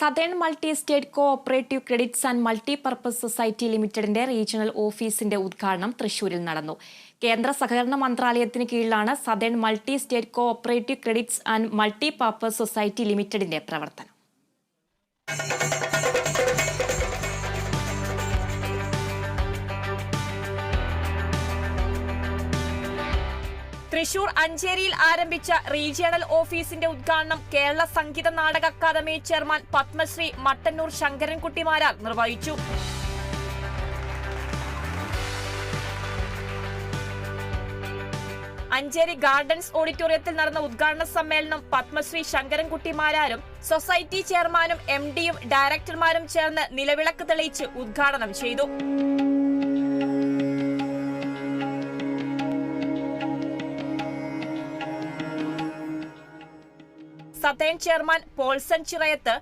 Southern multi state cooperative credits and multi purpose society ലിമിറ്റഡിന്റെ regional ഓഫീസിന്റെ ഉദ്ഘാടനം തൃശൂരിൽ നടന്നു. കേന്ദ്ര സഹകരണ മന്ത്രാലയത്തിന് കീഴിലാണ് Southern multi state cooperative credits and multi purpose society ലിമിറ്റഡിന്റെ പ്രവർത്തനം. തൃശൂർ അഞ്ചേരിയിൽ ആരംഭിച്ച റീജിയണൽ ഓഫീസിന്റെ ഉദ്ഘാടനം കേരള സംഗീത നാടക അക്കാദമി ചെയർമാൻ പത്മശ്രീ മട്ടന്നൂർ ശങ്കരൻകുട്ടിമാരാർ നിർവഹിച്ചു. അഞ്ചേരി ഗാർഡൻസ് ഓഡിറ്റോറിയത്തിൽ നടന്ന ഉദ്ഘാടന സമ്മേളനം പത്മശ്രീ ശങ്കരൻകുട്ടിമാരാരും സൊസൈറ്റി ചെയർമാനും എം ഡിയും ഡയറക്ടർമാരും ചേർന്ന് നിലവിളക്ക് തെളിയിച്ച് ഉദ്ഘാടനം ചെയ്തു. Southern chairman Paulson Chirayath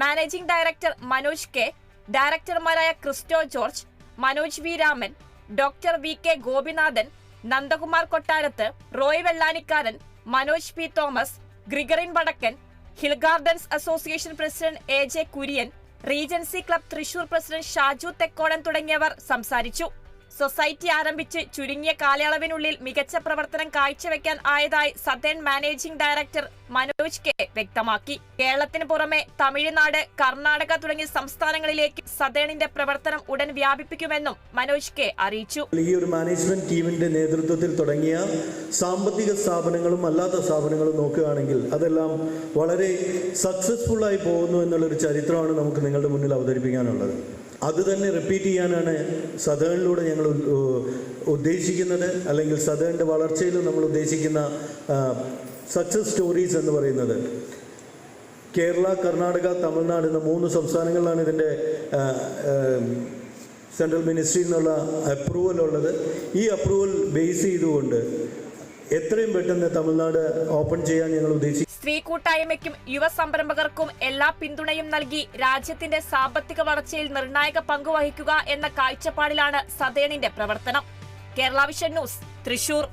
managing director Manoj K ഡയറക്ടർമാരായ Christo George Manoj V Raman doctor V K Gopinathan Nandakumar Kottarathu Roy Vellanikkaran Manoj P Thomas Gregorin Vadakkan hill gardens association president A J Kurian regency club Thrissur president Shaju Thekkodan തുടങ്ങിയവർ സംസാരിച്ചു. Society ആരംഭിച്ച് ചുരുങ്ങിയ കാലയളവിനുള്ളിൽ മികച്ച പ്രവർത്തനം കാഴ്ചവെക്കാൻ ആയതായി Southern managing director Manoj K വ്യക്തമാക്കി. കേരളത്തിന് പുറമെ തമിഴ്നാട് കർണാടക തുടങ്ങിയ സംസ്ഥാനങ്ങളിലേക്ക് സതേണിന്റെ പ്രവർത്തനം ഉടൻ വ്യാപിപ്പിക്കുമെന്നും മനോജ് കെ അറിയിച്ചു. ഈ ഒരു മാനേജ്മെന്റ് ടീമിന്റെ നേതൃത്വത്തിൽ തുടങ്ങിയ സാമ്പത്തിക സ്ഥാപനങ്ങളും അല്ലാത്ത സ്ഥാപനങ്ങളും നോക്കുകയാണെങ്കിൽ അതെല്ലാം വളരെ സക്സസ്ഫുൾ ആയി പോകുന്നു എന്നുള്ളൊരു ചരിത്രമാണ് നമുക്ക് നിങ്ങളുടെ മുന്നിൽ അവതരിപ്പിക്കാനുള്ളത്. അത് തന്നെ റിപ്പീറ്റ് ചെയ്യാനാണ് സദേണിലൂടെ ഞങ്ങൾ ഉദ്ദേശിക്കുന്നത്. അല്ലെങ്കിൽ സദേണിന്റെ വളർച്ചയിൽ നമ്മൾ ഉദ്ദേശിക്കുന്ന സക്സസ് സ്റ്റോറീസ് എന്ന് പറയുന്നത്. കേരള കർണാടക തമിഴ്നാട് എന്ന മൂന്ന് സംസ്ഥാനങ്ങളിലാണ് ഇതിന്റെ സെൻട്രൽ മിനിസ്ട്രിയിൽ നിന്നുള്ള അപ്രൂവൽ ഉള്ളത്. ഈ അപ്രൂവൽ ബേസ് ചെയ്തുകൊണ്ട് എത്രയും പെട്ടെന്ന് തമിഴ്നാട് ഓപ്പൺ ചെയ്യാൻ ഞങ്ങൾ ഉദ്ദേശിക്കുന്നു സ്ത്രീ കൂട്ടായ്മയ്ക്കും യുവ സംരംഭകർക്കും എല്ലാ പിന്തുണയും നൽകി രാജ്യത്തിന്റെ സാമ്പത്തിക വളർച്ചയിൽ നിർണായക പങ്കുവഹിക്കുക എന്ന കാഴ്ചപ്പാടിലാണ് സതേണിന്റെ പ്രവർത്തനം. Kerala vision news Thrissur.